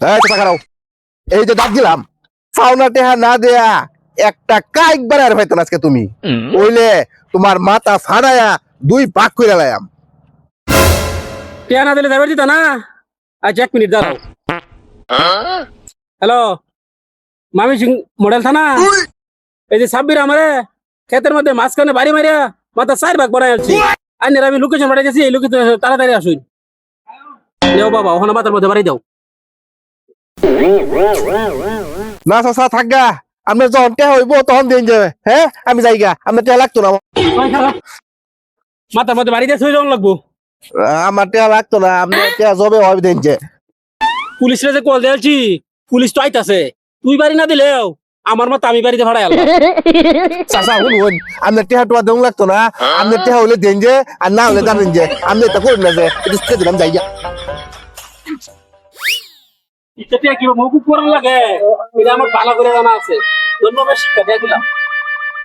এই যে দাঁত দিলাম পাওনা টেহা না দেয়া একটা কাইক বানার পাইতো আজকে তুমি। ওইলে তোমার মাথা ফাড়ায়া দুই পাক করে লায়াম টিয়া না দিলে যাবে দিতা না? আচ্ছা এক মিনিট দাঁড়াও। হ্যালো মামি সিং মডেল থানা? এই যে সাব্বির আমারে ক্ষেতের মধ্যে মাঝখানে বাড়ি মারিয়া মাথা চার ভাগ বানাই আছি আর আমি লোকেশন পাঠাই গেছি এই লোকেশন তাড়াতাড়ি আসুন। নেও বাবা ওখানে মাথার মধ্যে বাড়ি দাও। না চাচা থাকগা আপনার যখন টেহা হইব তখন দিন যাবে। হ্যাঁ আমি যাইগা আপনার টেহা লাগতো না। মাথার মধ্যে বাড়ি দিয়ে শুয়ে যাওয়ান লাগবো? আমার টেহা লাগতো না। আপনার টেহা জবে হবে দিন যে। পুলিশরা যে কল দিয়েছি পুলিশ তো আইতাছে। তুই বাড়ি না দিলেও আমার মতো আমি বাড়িতে ভাড়াই আলাম চাচা শুন শুন। আপনার টেহা টোয়া দেন লাগতো না। আপনার টেহা হইলে দিন যে আর না হলে জানেন যে। আপনি এটা করুন না যে। এটা দিলাম যাইগা এটা কি মকুব করার লাগে আমার ভালো করে জানা আছে। ধন্যবাদ শিক্ষা দিয়ে